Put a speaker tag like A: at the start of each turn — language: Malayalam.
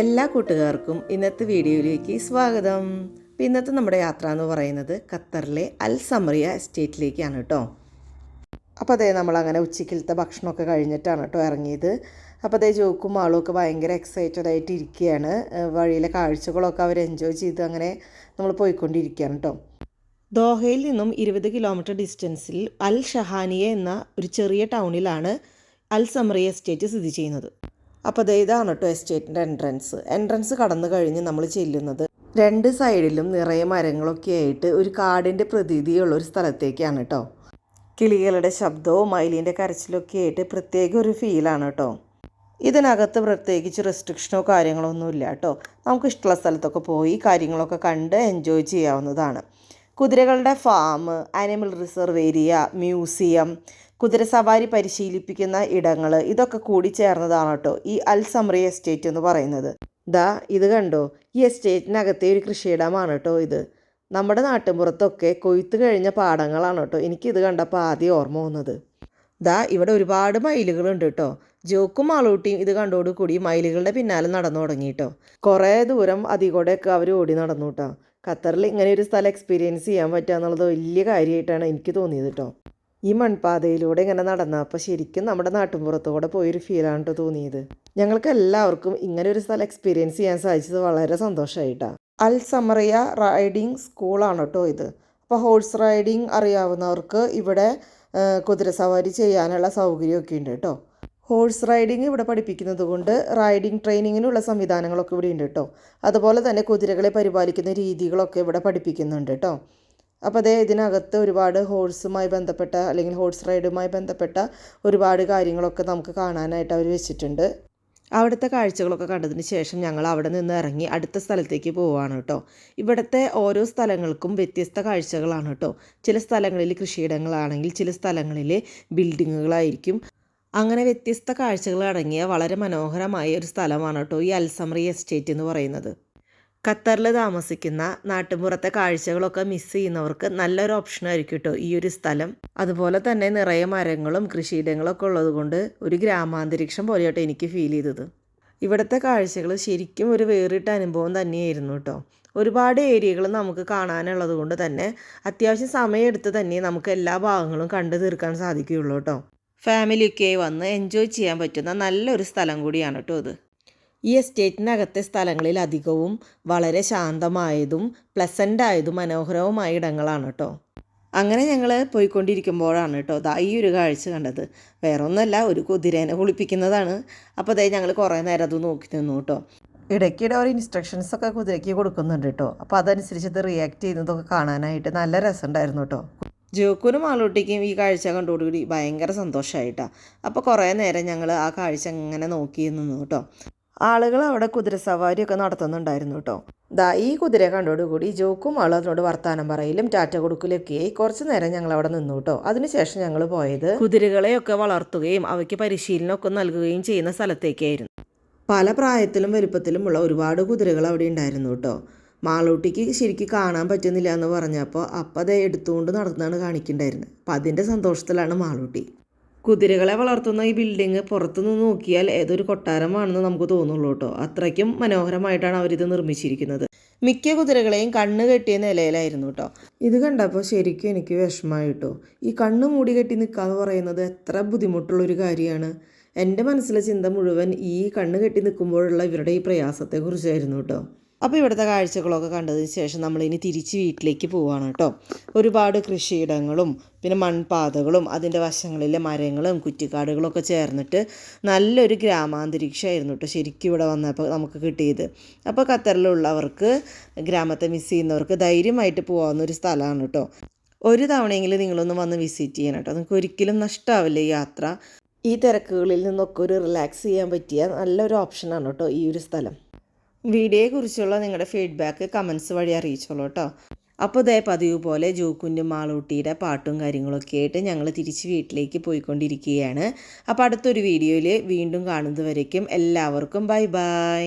A: എല്ലാ കൂട്ടുകാർക്കും ഇന്നത്തെ വീഡിയോയിലേക്ക് സ്വാഗതം. അപ്പോൾ ഇന്നത്തെ നമ്മുടെ യാത്ര എന്ന് പറയുന്നത് ഖത്തറിലെ അൽ സമറിയ എസ്റ്റേറ്റിലേക്കാണ് കേട്ടോ. അപ്പോൾ അതേ നമ്മളങ്ങനെ ഉച്ചക്കിലത്തെ ഭക്ഷണമൊക്കെ കഴിഞ്ഞിട്ടാണ് കേട്ടോ ഇറങ്ങിയത്. അപ്പോൾ അതേ ജോക്കും ആളും ഒക്കെ ഭയങ്കര എക്സൈറ്റഡ് ആയിട്ട് ഇരിക്കുകയാണ് വഴിയിലെ കാഴ്ചകളൊക്കെ അവർ എൻജോയ് ചെയ്ത് അങ്ങനെ നമ്മൾ പോയിക്കൊണ്ടിരിക്കുകയാണ് കേട്ടോ. ദോഹയിൽ നിന്നും ഇരുപത് കിലോമീറ്റർ ഡിസ്റ്റൻസിൽ അൽ ഷഹാനിയ എന്ന ഒരു ചെറിയ ടൗണിലാണ് അൽ സമറിയ എസ്റ്റേറ്റ് സ്ഥിതി ചെയ്യുന്നത്. അപ്പോൾ ദേ ഇതാണ് കേട്ടോ എസ്റ്റേറ്റിന്റെ എൻട്രൻസ് എൻട്രൻസ് കടന്നു കഴിഞ്ഞ് നമ്മൾ ചെല്ലുന്നത് രണ്ട് സൈഡിലും നിറയെ മരങ്ങളൊക്കെ ആയിട്ട് ഒരു കാടിന്റെ പ്രതീതിയുള്ള ഒരു സ്ഥലത്തേക്കാണ് കേട്ടോ കിളികളുടെ ശബ്ദവും മയിലിന്റെ കരച്ചിലൊക്കെ ആയിട്ട് പ്രത്യേക ഒരു ഫീലാണ് കേട്ടോ ഇതിനകത്ത് പ്രത്യേകിച്ച് റെസ്ട്രിക്ഷനോ കാര്യങ്ങളോ ഒന്നും ഇല്ല കേട്ടോ നമുക്ക് ഇഷ്ടമുള്ള സ്ഥലത്തൊക്കെ പോയി കാര്യങ്ങളൊക്കെ കണ്ട് എൻജോയ് ചെയ്യാവുന്നതാണ്. കുതിരകളുടെ farm animal reserve area museum കുതിരസവാരി പരിശീലിപ്പിക്കുന്ന ഇടങ്ങൾ ഇതൊക്കെ കൂടി ചേർന്നതാണ് കേട്ടോ ഈ അൽ സമറി എസ്റ്റേറ്റ് എന്ന് പറയുന്നത്. ദാ ഇത് കണ്ടോ? ഈ എസ്റ്റേറ്റിനകത്തെ ഒരു കൃഷിയിടമാണ് കേട്ടോ ഇത്. നമ്മുടെ നാട്ടിൻപുറത്തൊക്കെ കൊയ്ത്ത് കഴിഞ്ഞ പാടങ്ങളാണ് കേട്ടോ. എനിക്കിത് കണ്ടപ്പോൾ ആദ്യം ഓർമ്മ വന്നത്. ദാ ഇവിടെ ഒരുപാട് മയിലുകളുണ്ട് കേട്ടോ. ജോക്കും മാളൂട്ടിയും ഇത് കണ്ടോട് കൂടി മയിലുകളുടെ പിന്നാലെ നടന്നു തുടങ്ങി കേട്ടോ. കുറേ ദൂരം അതികൂടെയൊക്കെ അവർ ഓടി നടന്നു കേട്ടോ. ഖത്തറിൽ ഇങ്ങനെ ഒരു സ്ഥലം എക്സ്പീരിയൻസ് ചെയ്യാൻ പറ്റുക എന്നുള്ളത് വലിയ കാര്യമായിട്ടാണ് എനിക്ക് തോന്നിയത് കേട്ടോ. ഈ മൺപാതയിലൂടെ ഇങ്ങനെ നടന്നപ്പോൾ ശരിക്കും നമ്മുടെ നാട്ടിൻപുറത്തൂടെ പോയൊരു ഫീലാണ് തോന്നിയത്. ഞങ്ങൾക്ക് എല്ലാവർക്കും ഇങ്ങനെ ഒരു സ്ഥലം എക്സ്പീരിയൻസ് ചെയ്യാൻ സാധിച്ചത് വളരെ സന്തോഷമായിട്ടാണ് അൽ സമറിയ റൈഡിംഗ് സ്കൂളാണ് കേട്ടോ ഇത്. അപ്പോൾ ഹോഴ്സ് റൈഡിംഗ് അറിയാവുന്നവർക്ക് ഇവിടെ കുതിര കുതിരസവാരി ചെയ്യാനുള്ള സൗകര്യമൊക്കെ ഉണ്ട് കേട്ടോ. ഹോഴ്സ് റൈഡിംഗ് ഇവിടെ പഠിപ്പിക്കുന്നത് കൊണ്ട് റൈഡിങ് ട്രെയിനിങ്ങിനുള്ള സംവിധാനങ്ങളൊക്കെ ഇവിടെ ഉണ്ട് കേട്ടോ. അതുപോലെ തന്നെ കുതിരകളെ പരിപാലിക്കുന്ന രീതികളൊക്കെ ഇവിടെ പഠിപ്പിക്കുന്നുണ്ട് കേട്ടോ. അപ്പോൾ അതേ ഇതിനകത്ത് ഒരുപാട് ഹോഴ്സുമായി ബന്ധപ്പെട്ട അല്ലെങ്കിൽ ഹോഴ്സ് റൈഡുമായി ബന്ധപ്പെട്ട ഒരുപാട് കാര്യങ്ങളൊക്കെ നമുക്ക് കാണാനായിട്ട് അവർ വെച്ചിട്ടുണ്ട്. അവിടുത്തെ കാഴ്ചകളൊക്കെ കണ്ടതിന് ശേഷം ഞങ്ങൾ അവിടെ നിന്ന് ഇറങ്ങി അടുത്ത സ്ഥലത്തേക്ക് പോവുകയാണ് കേട്ടോ. ഇവിടുത്തെ ഓരോ സ്ഥലങ്ങൾക്കും വ്യത്യസ്ത കാഴ്ചകളാണ് കേട്ടോ. ചില സ്ഥലങ്ങളിൽ കൃഷിയിടങ്ങളാണെങ്കിൽ ചില സ്ഥലങ്ങളിൽ ബിൽഡിങ്ങുകളായിരിക്കും. അങ്ങനെ വ്യത്യസ്ത കാഴ്ചകളടങ്ങിയ വളരെ മനോഹരമായ ഒരു സ്ഥലമാണ് കേട്ടോ ഈ അൽസമറി എസ്റ്റേറ്റ് എന്ന് പറയുന്നത്. ഖത്തറിൽ താമസിക്കുന്ന നാട്ടുമ്പുറത്തെ കാഴ്ചകളൊക്കെ മിസ് ചെയ്യുന്നവർക്ക് നല്ലൊരു ഓപ്ഷൻ ആയിരിക്കും കേട്ടോ ഈ ഒരു സ്ഥലം. അതുപോലെ തന്നെ നിറയെ മരങ്ങളും കൃഷിയിടങ്ങളൊക്കെ ഉള്ളത് കൊണ്ട് ഒരു ഗ്രാമാന്തരീക്ഷം പോലെയാട്ടോ എനിക്ക് ഫീൽ ചെയ്തത്. ഇവിടുത്തെ കാഴ്ചകൾ ശരിക്കും ഒരു വേറിട്ട അനുഭവം തന്നെയായിരുന്നു കേട്ടോ ഒരുപാട് ഏരിയകൾ നമുക്ക് കാണാനുള്ളത് കൊണ്ട് തന്നെ അത്യാവശ്യം സമയമെടുത്ത് തന്നെ നമുക്ക് എല്ലാ ഭാഗങ്ങളും കണ്ടു തീർക്കാൻ സാധിക്കുകയുള്ളൂ കേട്ടോ ഫാമിലിയൊക്കെ വന്ന് എൻജോയ് ചെയ്യാൻ പറ്റുന്ന നല്ലൊരു സ്ഥലം കൂടിയാണ് കേട്ടോ ഇത്. ഈ എസ്റ്റേറ്റിനകത്തെ സ്ഥലങ്ങളിൽ അധികവും വളരെ ശാന്തമായതും പ്ലസന്റായതും മനോഹരവുമായ ഇടങ്ങളാണ് കേട്ടോ അങ്ങനെ ഞങ്ങൾ പോയിക്കൊണ്ടിരിക്കുമ്പോഴാണ് കേട്ടോ ദാ ഈ ഒരു കാഴ്ച കണ്ടത്. വേറെ ഒന്നല്ല ഒരു കുതിരേനെ കുളിപ്പിക്കുന്നതാണ്. അപ്പോൾ അതായത് ഞങ്ങൾ കുറേ നേരം അത് നോക്കി നിന്നു കേട്ടോ ഇടയ്ക്കിടെ ഒരു ഇൻസ്ട്രക്ഷൻസ് ഒക്കെ കുതിരയ്ക്ക് കൊടുക്കുന്നുണ്ട് കേട്ടോ അപ്പോൾ അതനുസരിച്ച് ഇത് റിയാക്ട് ചെയ്യുന്നതൊക്കെ കാണാനായിട്ട് നല്ല രസമുണ്ടായിരുന്നു കേട്ടോ ജോക്കുനും ആളൂട്ടിക്കും ഈ കാഴ്ച കണ്ടോടുകൂടി ഭയങ്കര സന്തോഷമായിട്ടാണ് അപ്പോൾ കുറേ നേരം ഞങ്ങൾ ആ കാഴ്ച ഇങ്ങനെ നോക്കി നിന്നു കേട്ടോ ആളുകൾ അവിടെ കുതിര സവാരിയൊക്കെ നടത്തുന്നുണ്ടായിരുന്നു കേട്ടോ. ദാ ഈ കുതിര കണ്ടോടുകൂടി ജോക്കും ആളും അതിനോട് വർത്താനം പറയലും ടാറ്റ കൊടുക്കലൊക്കെ കുറച്ച് നേരം ഞങ്ങൾ അവിടെ നിന്നു കേട്ടോ. അതിനുശേഷം ഞങ്ങൾ പോയത് കുതിരകളെയൊക്കെ വളർത്തുകയും അവയ്ക്ക് പരിശീലനമൊക്കെ നൽകുകയും ചെയ്യുന്ന സ്ഥലത്തേക്കായിരുന്നു. പല പ്രായത്തിലും വലുപ്പത്തിലുമുള്ള ഒരുപാട് കുതിരകൾ അവിടെ ഉണ്ടായിരുന്നു കേട്ടോ. മാളൂട്ടിക്ക് ശരിക്കും കാണാൻ പറ്റുന്നില്ല എന്ന് പറഞ്ഞപ്പോൾ അപ്പം അത് എടുത്തുകൊണ്ട് നടന്നാണ് കാണിക്കണ്ടായിരുന്നത് അപ്പം അതിന്റെ സന്തോഷത്തിലാണ് മാളൂട്ടി. കുതിരകളെ വളർത്തുന്ന ഈ ബിൽഡിങ് പുറത്തുനിന്ന് നോക്കിയാൽ ഏതൊരു കൊട്ടാരമാണെന്ന് നമുക്ക് തോന്നുള്ളൂ കേട്ടോ. അത്രയ്ക്കും മനോഹരമായിട്ടാണ് അവരിത് നിർമ്മിച്ചിരിക്കുന്നത്. മിക്ക കുതിരകളെയും കണ്ണ് കെട്ടിയ നിലയിലായിരുന്നു കേട്ടോ. ഇത് കണ്ടപ്പോൾ ശരിക്കും എനിക്ക് വിഷമമായി കേട്ടോ. ഈ കണ്ണ് മൂടി കെട്ടി നിൽക്കുക എന്ന് പറയുന്നത് എത്ര ബുദ്ധിമുട്ടുള്ളൊരു കാര്യമാണ്. എന്റെ മനസ്സിലെ ചിന്ത മുഴുവൻ ഈ കണ്ണ് കെട്ടി നിൽക്കുമ്പോഴുള്ള ഇവരുടെ ഈ പ്രയാസത്തെക്കുറിച്ചായിരുന്നു കേട്ടോ. അപ്പോൾ ഇവിടുത്തെ കാഴ്ചകളൊക്കെ കണ്ടതിന് ശേഷം നമ്മളിനി തിരിച്ച് വീട്ടിലേക്ക് പോവുകയാണ് കേട്ടോ. ഒരുപാട് കൃഷിയിടങ്ങളും പിന്നെ മൺപാതകളും അതിന്റെ വശങ്ങളിലെ മരങ്ങളും കുറ്റിക്കാടുകളൊക്കെ ചേർന്നിട്ട് നല്ലൊരു ഗ്രാമാന്തരീക്ഷമായിരുന്നു കേട്ടോ ശരിക്കും ഇവിടെ വന്നപ്പോൾ നമുക്ക് കിട്ടിയത്. അപ്പോൾ ഖത്തറിലുള്ളവർക്ക് ഗ്രാമത്തെ മിസ് ചെയ്യുന്നവർക്ക് ധൈര്യമായിട്ട് പോകാവുന്ന ഒരു സ്ഥലമാണ് കേട്ടോ. ഒരു തവണയെങ്കിലും നിങ്ങളൊന്ന് വന്ന് വിസിറ്റ് ചെയ്യണം കേട്ടോ. നിങ്ങൾക്ക് ഒരിക്കലും നഷ്ടമാവില്ല ഈ യാത്ര. ഈ തിരക്കുകളിൽ നിന്നൊക്കെ ഒരു റിലാക്സ് ചെയ്യാൻ പറ്റിയ നല്ലൊരു ഓപ്ഷനാണ് കേട്ടോ ഈ ഒരു സ്ഥലം. വീഡിയോയെക്കുറിച്ചുള്ള നിങ്ങളുടെ ഫീഡ്ബാക്ക് കമൻസ് വഴി അറിയിച്ചോളൂ കേട്ടോ. അപ്പോൾ ഇതേ പതിവ് പോലെ ജോക്കുന്റെ മാളൂട്ടിയുടെ പാട്ടും കാര്യങ്ങളൊക്കെ ആയിട്ട് ഞങ്ങൾ തിരിച്ച് വീട്ടിലേക്ക് പോയിക്കൊണ്ടിരിക്കുകയാണ്. അപ്പോൾ അടുത്തൊരു വീഡിയോയിൽ വീണ്ടും കാണുന്നതുവരേക്കും എല്ലാവർക്കും ബൈ ബൈ.